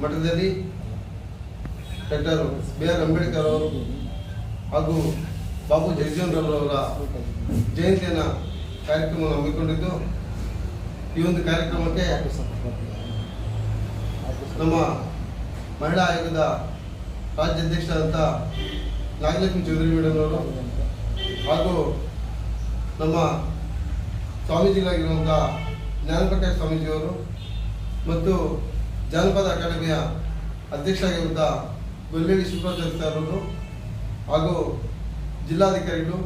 ನಗರದಲ್ಲಿ doctor B R Ambedkar ಅವರು ಹಾಗೂ ಬಾಬು ಜಗಜೀವನರವರ ಜಯಂತಿಯನ್ನು ಕಾರ್ಯಕ್ರಮವನ್ನು ಹಮ್ಮಿಕೊಂಡಿದ್ದು, ಈ ಒಂದು ಕಾರ್ಯಕ್ರಮಕ್ಕೆ ನಮ್ಮ ಮಹಿಳಾ ಆಯೋಗದ ರಾಜ್ಯಾಧ್ಯಕ್ಷರಾದಂಥ ನಾಗಲಕ್ಷ್ಮಿ ಚೌಧರಿ ಮೇಡಮ್ ಅವರು ಹಾಗೂ ನಮ್ಮ ಸ್ವಾಮೀಜಿಗಳಾಗಿರುವಂಥ ಜ್ಞಾನಪ್ರಕಾಶ್ ಸ್ವಾಮೀಜಿಯವರು ಮತ್ತು ಜಾನಪದ ಅಕಾಡೆಮಿಯ ಅಧ್ಯಕ್ಷರಾಗಿರುವಂಥ ಗೊಲ್ಲೇಡಿ ಶಿವರಾಜ್ ಸರ್ ಅವರು ಹಾಗೂ ಜಿಲ್ಲಾಧಿಕಾರಿಗಳು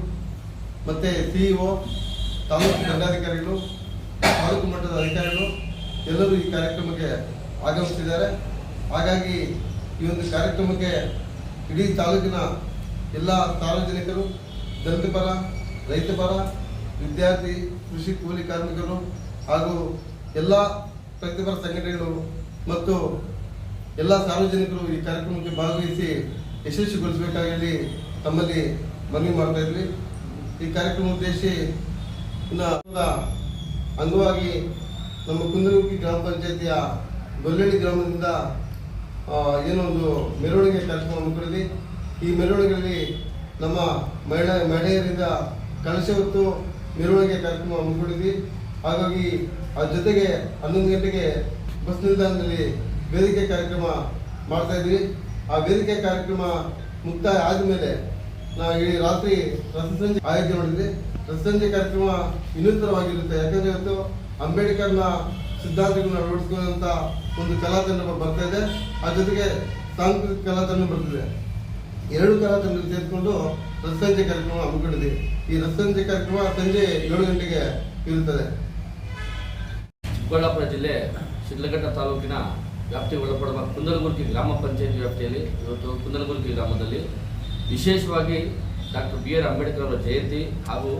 ಮತ್ತು ಸಿ ಇ ತಾಲೂಕು ದಂಡಾಧಿಕಾರಿಗಳು, ತಾಲೂಕು ಮಟ್ಟದ ಅಧಿಕಾರಿಗಳು ಎಲ್ಲರೂ ಈ ಕಾರ್ಯಕ್ರಮಕ್ಕೆ ಆಗಮಿಸಿದ್ದಾರೆ. ಹಾಗಾಗಿ ಈ ಒಂದು ಕಾರ್ಯಕ್ರಮಕ್ಕೆ ಇಡೀ ತಾಲೂಕಿನ ಎಲ್ಲ ಸಾರ್ವಜನಿಕರು, ದಲಿತ ಪರ, ರೈತ ಪರ, ವಿದ್ಯಾರ್ಥಿ, ಕೃಷಿ ಕೂಲಿ ಕಾರ್ಮಿಕರು ಹಾಗೂ ಎಲ್ಲ ಪ್ರತಿಪರ ಸಂಘಟನೆಗಳು ಮತ್ತು ಎಲ್ಲ ಸಾರ್ವಜನಿಕರು ಈ ಕಾರ್ಯಕ್ರಮಕ್ಕೆ ಭಾಗವಹಿಸಿ ಯಶಸ್ವಿಗೊಳಿಸಬೇಕಾಗಿ ತಮ್ಮಲ್ಲಿ ಮನವಿ ಮಾಡ್ತಾ ಇದ್ವಿ. ಈ ಕಾರ್ಯಕ್ರಮ ಉದ್ದೇಶಿ ಅಂಗವಾಗಿ ನಮ್ಮ ಕುಂದರುಗಿ ಗ್ರಾಮ ಪಂಚಾಯತಿಯ ಗೊಲ್ಲಳ್ಳಿ ಗ್ರಾಮದಿಂದ ಏನೋ ಒಂದು ಮೆರವಣಿಗೆ ಕಾರ್ಯಕ್ರಮ ಹಮ್ಮಿಕೊಂಡಿದೆ ಈ ಮೆರವಣಿಗೆಯಲ್ಲಿ ನಮ್ಮ ಮಹಿಳಾ, ಮಹಿಳೆಯರಿಂದ ಕಳಶ ಹೊತ್ತು ಮೆರವಣಿಗೆ ಕಾರ್ಯಕ್ರಮ ಹಮ್ಮಿಕೊಂಡಿದ್ವಿ ಹಾಗಾಗಿ ಆ ಜೊತೆಗೆ ಹನ್ನೊಂದು ಗಂಟೆಗೆ ಬಸ್ ನಿಲ್ದಾಣದಲ್ಲಿ ವೇದಿಕೆ ಕಾರ್ಯಕ್ರಮ ಮಾಡ್ತಾ ಇದ್ವಿ ಆ ವೇದಿಕೆ ಕಾರ್ಯಕ್ರಮ ಮುಕ್ತಾಯ ಆದಮೇಲೆ ನಾವು ಇಡೀ ರಾತ್ರಿ ರಸಸಂಜೆ ಆಯೋಜನೆ ಮಾಡಿದ್ವಿ. ರಸಸಂಜೆ ಕಾರ್ಯಕ್ರಮ ವಿನೂತನವಾಗಿರುತ್ತೆ ಯಾಕಂದ್ರೆ ಇವತ್ತು ಅಂಬೇಡ್ಕರ್ನ ಸಿದ್ಧಾಂತಗಳನ್ನ ಅಳವಡಿಸಿಕೊಂಡಂತ ಒಂದು ಕಲಾ ತಂಡ ಬರ್ತಾ ಇದೆ. ಆ ಜೊತೆಗೆ ಸಾಂಸ್ಕೃತಿಕ ಕಲಾ ತಂಡ ಬರ್ತಿದೆ. ಎರಡು ಕಲಾ ತಂಡ ಸೇರಿಕೊಂಡು ರಸಸಂಜೆ ಕಾರ್ಯಕ್ರಮ ಹಮ್ಮಿಕೊಂಡಿದೆ ಈ ರಸಸಂಜೆ ಕಾರ್ಯಕ್ರಮ ಸಂಜೆ ಏಳು ಗಂಟೆಗೆ ಇರುತ್ತದೆ. ಚಿಕ್ಕಬಳ್ಳಾಪುರ ಜಿಲ್ಲೆ ಶಿಡ್ಲಘಟ್ಟ ತಾಲೂಕಿನ ವ್ಯಾಪ್ತಿ ಒಳಪಡುವ ಕುಂದಲಗುರ್ಕಿ ಗ್ರಾಮ ಪಂಚಾಯತ್ ವ್ಯಾಪ್ತಿಯಲ್ಲಿ, ಇವತ್ತು ಕುಂದಲಗುರ್ಕಿ ಗ್ರಾಮದಲ್ಲಿ ವಿಶೇಷವಾಗಿ ಡಾಕ್ಟರ್ ಬಿ ಆರ್ ಅಂಬೇಡ್ಕರ್ ಅವರ ಜಯಂತಿ ಹಾಗೂ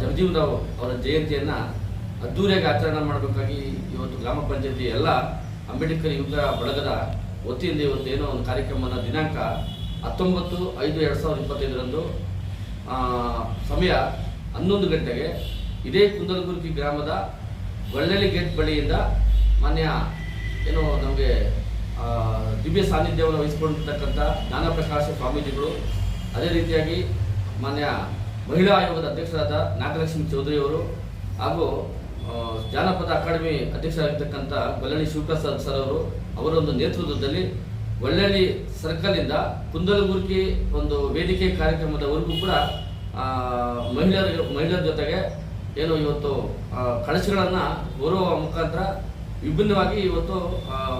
ಜಗಜೀವನ್ ರಾವ್ ಅವರ ಜಯಂತಿಯನ್ನು ಅದ್ದೂರಿಯಾಗಿ ಆಚರಣೆ ಮಾಡಬೇಕಾಗಿ ಇವತ್ತು ಗ್ರಾಮ ಪಂಚಾಯತಿ ಎಲ್ಲ ಅಂಬೇಡ್ಕರ್ ಯುಗ ಬಳಗದ ವತಿಯಿಂದ ಇವತ್ತು ಏನೋ ಒಂದು ಕಾರ್ಯಕ್ರಮದ ದಿನಾಂಕ ಹತ್ತೊಂಬತ್ತು ಐದು ಎರಡು ಸಾವಿರದ ಇಪ್ಪತ್ತೈದರಂದು ಸಮಯ ಹನ್ನೊಂದು ಗಂಟೆಗೆ ಇದೇ ಕುಂದಲಗುರ್ಕಿ ಗ್ರಾಮದ ಗೊಳ್ಳಲಿ ಗೇಟ್ ಬಳಿಯಿಂದ ಮಾನ್ಯ, ಏನು ನಮಗೆ ದಿವ್ಯ ಸಾನ್ನಿಧ್ಯವನ್ನು ವಹಿಸಿಕೊಂಡಿರ್ತಕ್ಕಂಥ ಜ್ಞಾನಪ್ರಕಾಶ ಸ್ವಾಮೀಜಿಗಳು, ಅದೇ ರೀತಿಯಾಗಿ ಮಾನ್ಯ ಮಹಿಳಾ ಆಯೋಗದ ಅಧ್ಯಕ್ಷರಾದ ನಾಗಲಕ್ಷ್ಮಿ ಚೌಧರಿ ಅವರು ಹಾಗೂ ಜಾನಪದ ಅಕಾಡೆಮಿ ಅಧ್ಯಕ್ಷರಾಗಿರ್ತಕ್ಕಂಥ ಗೊಲ್ಲಳ್ಳಿ ಶಿವಪ್ರಸಾದ್ ಸರ್ ಅವರು, ಅವರೊಂದು ನೇತೃತ್ವದಲ್ಲಿ ಒಳ್ಳಳ್ಳಿ ಸರ್ಕಲಿಂದ ಕುಂದಲಗುರ್ಕಿ ಒಂದು ವೇದಿಕೆ ಕಾರ್ಯಕ್ರಮದವರೆಗೂ ಕೂಡ ಮಹಿಳೆಯರ ಮಹಿಳೆಯರ ಜೊತೆಗೆ, ಏನು ಇವತ್ತು ಕಳಶಗಳನ್ನು ಗೌರವ ಮುಖಾಂತರ ವಿಭಿನ್ನವಾಗಿ ಇವತ್ತು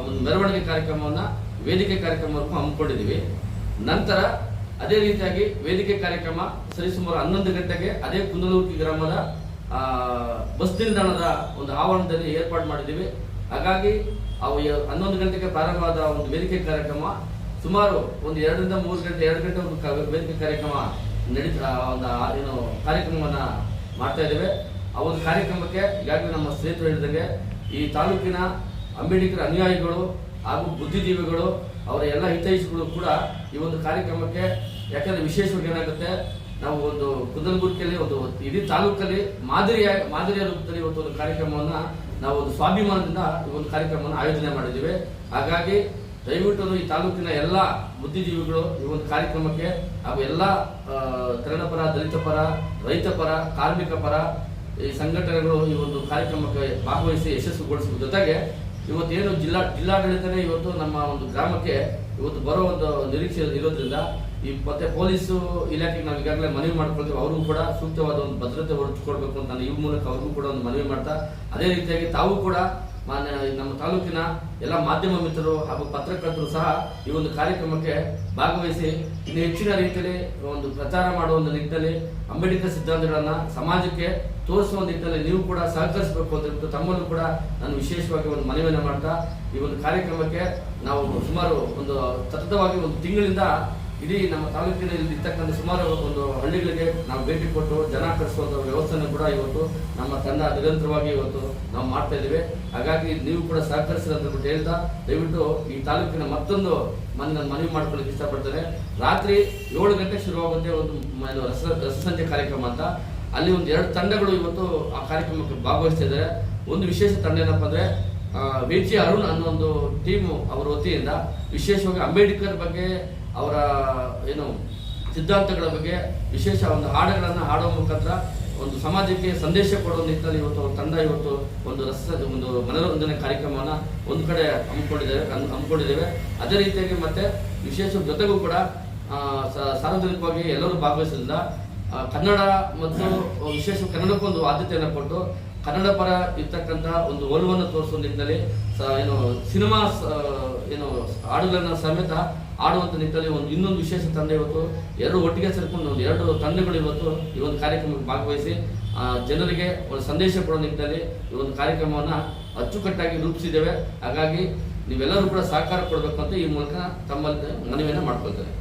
ಒಂದು ಮೆರವಣಿಗೆ ಕಾರ್ಯಕ್ರಮವನ್ನು, ವೇದಿಕೆ ಕಾರ್ಯಕ್ರಮವರೆಗೂ ಹಮ್ಮಿಕೊಂಡಿದ್ದೀವಿ. ನಂತರ ಅದೇ ರೀತಿಯಾಗಿ ವೇದಿಕೆ ಕಾರ್ಯಕ್ರಮ ಸರಿಸುಮಾರು ಹನ್ನೊಂದು ಗಂಟೆಗೆ ಅದೇ ಕುಂದಲೂರ್ಕಿ ಗ್ರಾಮದ ಬಸ್ ನಿಲ್ದಾಣದ ಒಂದು ಆವರಣದಲ್ಲಿ ಏರ್ಪಾಡು ಮಾಡಿದ್ದೀವಿ. ಹಾಗಾಗಿ ಅವು ಹನ್ನೊಂದು ಗಂಟೆಗೆ ಪ್ರಾರಂಭವಾದ ಒಂದು ವೇದಿಕೆ ಕಾರ್ಯಕ್ರಮ, ಸುಮಾರು ಒಂದು ಎರಡರಿಂದ ಮೂರು ಗಂಟೆ, ಎರಡು ಗಂಟೆ ಒಂದು ವೇದಿಕೆ ಕಾರ್ಯಕ್ರಮ ನಡೀತಾ ಒಂದು ಏನು ಕಾರ್ಯಕ್ರಮವನ್ನು ಮಾಡ್ತಾ ಇದ್ದೇವೆ. ಆ ಒಂದು ಕಾರ್ಯಕ್ರಮಕ್ಕೆ ಈಗಾಗಲೇ ನಮ್ಮ ಸ್ನೇಹಿತರು ಹೇಳಿದಂಗೆ ಈ ತಾಲೂಕಿನ ಅಂಬೇಡ್ಕರ್ ಅನುಯಾಯಿಗಳು ಹಾಗೂ ಬುದ್ಧಿಜೀವಿಗಳು ಅವರ ಎಲ್ಲ ಹಿತೈಷಿಗಳು ಕೂಡ ಈ ಒಂದು ಕಾರ್ಯಕ್ರಮಕ್ಕೆ ಯಾಕಂದ್ರೆ ವಿಶೇಷವಾಗಿ ಏನಾಗುತ್ತೆ ನಾವು ಒಂದು ಕುಂದಲಗುರ್ಕಿಯಲ್ಲಿ ಒಂದು ಇಡೀ ತಾಲೂಕಲ್ಲಿ ಮಾದರಿಯ ಮಾದರಿಯ ರೂಪದಲ್ಲಿ ಇವತ್ತು ಒಂದು ಕಾರ್ಯಕ್ರಮವನ್ನು ನಾವು ಒಂದು ಸ್ವಾಭಿಮಾನದಿಂದ ಈ ಒಂದು ಕಾರ್ಯಕ್ರಮವನ್ನು ಆಯೋಜನೆ ಮಾಡಿದ್ದೀವಿ. ಹಾಗಾಗಿ ದಯವಿಟ್ಟು ಈ ತಾಲೂಕಿನ ಎಲ್ಲ ಬುದ್ಧಿಜೀವಿಗಳು ಈ ಒಂದು ಕಾರ್ಯಕ್ರಮಕ್ಕೆ ಹಾಗೂ ಎಲ್ಲ ಆ, ತರುಣ ಪರ ದಲಿತ ಪರ ರೈತ ಪರ ಕಾರ್ಮಿಕ ಪರ ಈ ಸಂಘಟನೆಗಳು ಈ ಒಂದು ಕಾರ್ಯಕ್ರಮಕ್ಕೆ ಭಾಗವಹಿಸಿ ಯಶಸ್ವಿಗೊಳಿಸುವ ಜೊತೆಗೆ ಇವತ್ತೇನು ಜಿಲ್ಲಾ, ಜಿಲ್ಲಾಡಳಿತನೇ ಇವತ್ತು ನಮ್ಮ ಒಂದು ಗ್ರಾಮಕ್ಕೆ ಇವತ್ತು ಬರೋ ಒಂದು ನಿರೀಕ್ಷೆ ಇರೋದ್ರಿಂದ ಈ ಮತ್ತೆ ಪೊಲೀಸು ಇಲಾಖೆಗೆ ನಾವು ಈಗಾಗಲೇ ಮನವಿ ಮಾಡ್ಕೊಳ್ತೀವಿ. ಅವ್ರಿಗೂ ಕೂಡ ಸೂಕ್ತವಾದ ಒಂದು ಭದ್ರತೆ ಹೊರಡಿಸ್ಕೊಡ್ಬೇಕು ಅಂತ ನಾನು ಈ ಮೂಲಕ ಅವ್ರಿಗೂ ಕೂಡ ಒಂದು ಮನವಿ ಮಾಡ್ತಾ, ಅದೇ ರೀತಿಯಾಗಿ ತಾವು ಕೂಡ ಮಾನ್ಯ ನಮ್ಮ ತಾಲೂಕಿನ ಎಲ್ಲ ಮಾಧ್ಯಮ ಮಿತ್ರರು ಹಾಗೂ ಪತ್ರಕರ್ತರು ಸಹ ಈ ಒಂದು ಕಾರ್ಯಕ್ರಮಕ್ಕೆ ಭಾಗವಹಿಸಿ ಇನ್ನು ಹೆಚ್ಚಿನ ರೀತಿಯಲ್ಲಿ ಒಂದು ಪ್ರಚಾರ ಮಾಡುವ ಒಂದು ನಿಟ್ಟಿನಲ್ಲಿ ಅಂಬೇಡ್ಕರ್ ಸಿದ್ಧಾಂತಗಳನ್ನ ಸಮಾಜಕ್ಕೆ ತೋರಿಸುವ ನಿಟ್ಟಿನಲ್ಲಿ ನೀವು ಕೂಡ ಸಹಕರಿಸಬೇಕು ಅಂತ ಹೇಳ್ಬಿಟ್ಟು ತಮ್ಮನ್ನು ಕೂಡ ನಾನು ವಿಶೇಷವಾಗಿ ಒಂದು ಮನವಿಯನ್ನು ಮಾಡ್ತಾ ಈ ಒಂದು ಕಾರ್ಯಕ್ರಮಕ್ಕೆ ನಾವು ಸುಮಾರು ಒಂದು ಸತತವಾಗಿ ಒಂದು ತಿಂಗಳಿಂದ ಇಡೀ ನಮ್ಮ ತಾಲೂಕಿನಲ್ಲಿ ಇರ್ತಕ್ಕಂಥ ಸುಮಾರು ಒಂದು ಹಳ್ಳಿಗಳಿಗೆ ನಾವು ಭೇಟಿ ಕೊಟ್ಟು ಜನ ಕರೆಸುವಂತ ವ್ಯವಸ್ಥೆಯನ್ನು ಕೂಡ ಇವತ್ತು ನಮ್ಮ ತಂಡ ನಿರಂತರವಾಗಿ ಇವತ್ತು ನಾವು ಮಾಡ್ತಾ ಇದ್ದೇವೆ. ಹಾಗಾಗಿ ನೀವು ಕೂಡ ಸಹಕರಿಸಿರಿ ಅಂತ ಹೇಳ್ತಾ, ದಯವಿಟ್ಟು ಈ ತಾಲೂಕಿನ ಮತ್ತೊಂದು ಮನೆ ಮನವಿ ಮಾಡ್ಕೊಳ್ಳಿಕ್ಕೆ ಇಷ್ಟಪಡ್ತಾರೆ ರಾತ್ರಿ ಏಳು ಗಂಟೆ ಶುರುವಾಗುತ್ತೆ ಒಂದು ರಸ ರಸಸಂಜೆ ಕಾರ್ಯಕ್ರಮ ಅಂತ. ಅಲ್ಲಿ ಒಂದು ಎರಡು ತಂಡಗಳು ಇವತ್ತು ಆ ಕಾರ್ಯಕ್ರಮಕ್ಕೆ ಭಾಗವಹಿಸ್ತಾ ಇದ್ದಾರೆ. ಒಂದು ವಿಶೇಷ ತಂಡ ಏನಪ್ಪ ಅಂದರೆ ವಿ ಜಿ ಅರುಣ್ ಅನ್ನೋ ಒಂದು ಟೀಮು ಅವರ ವತಿಯಿಂದ ವಿಶೇಷವಾಗಿ ಅಂಬೇಡ್ಕರ್ ಬಗ್ಗೆ ಅವರ, ಏನು, ಸಿದ್ಧಾಂತಗಳ ಬಗ್ಗೆ ವಿಶೇಷ ಒಂದು ಹಾಡುಗಳನ್ನು ಹಾಡುವ ಮುಖಾಂತರ ಒಂದು ಸಮಾಜಕ್ಕೆ ಸಂದೇಶ ಕೊಡುವ ನಿಟ್ಟಿನಲ್ಲಿ ಇವತ್ತು ಅವ್ರ ತಂಡ ಇವತ್ತು ಒಂದು ರಸ, ಒಂದು ಮನೋರಂಜನೆ ಕಾರ್ಯಕ್ರಮವನ್ನು ಒಂದು ಕಡೆ ಹಮ್ಮಿಕೊಂಡಿದ್ದೇವೆ, ಹಮ್- ಹಮ್ಮಿಕೊಂಡಿದ್ದೇವೆ. ಅದೇ ರೀತಿಯಾಗಿ ಮತ್ತೆ ವಿಶೇಷ ಜೊತೆಗೂ ಕೂಡ ಸಾರ್ವಜನಿಕವಾಗಿ ಎಲ್ಲರೂ ಭಾಗವಹಿಸಿದ್ರಿಂದ ಕನ್ನಡ ಮತ್ತು ವಿಶೇಷ ಕನ್ನಡಕ್ಕೊಂದು ಆದ್ಯತೆಯನ್ನು ಕೊಟ್ಟು ಕನ್ನಡ ಪರ ಇರ್ತಕ್ಕಂಥ ಒಂದು ಒಲವನ್ನು ತೋರಿಸುವ ನಿಟ್ಟಿನಲ್ಲಿ ಏನು, ಸಿನಿಮಾ ಏನು, ಹಾಡುಗಳನ್ನು ಸಮೇತ ಆಡುವಂಥ ನಿಟ್ಟಲ್ಲಿ ಒಂದು ಇನ್ನೊಂದು ವಿಶೇಷ ತಂಡ ಇವತ್ತು, ಎರಡು ಒಟ್ಟಿಗೆ ಸೇರಿಕೊಂಡು ಒಂದು ಎರಡು ತಂಡಗಳು ಇವತ್ತು ಈ ಒಂದು ಕಾರ್ಯಕ್ರಮಕ್ಕೆ ಭಾಗವಹಿಸಿ ಜನರಿಗೆ ಒಂದು ಸಂದೇಶ ಕೊಡೋ ನಿಟ್ಟಿನಲ್ಲಿ ಈ ಒಂದು ಕಾರ್ಯಕ್ರಮವನ್ನು ಅಚ್ಚುಕಟ್ಟಾಗಿ ರೂಪಿಸಿದ್ದೇವೆ. ಹಾಗಾಗಿ ನೀವೆಲ್ಲರೂ ಕೂಡ ಸಹಕಾರ ಕೊಡಬೇಕು ಅಂತ ಈ ಮೂಲಕ ತಮ್ಮಲ್ಲಿ ಮನವಿಯನ್ನು ಮಾಡ್ಕೊಳ್ತೇನೆ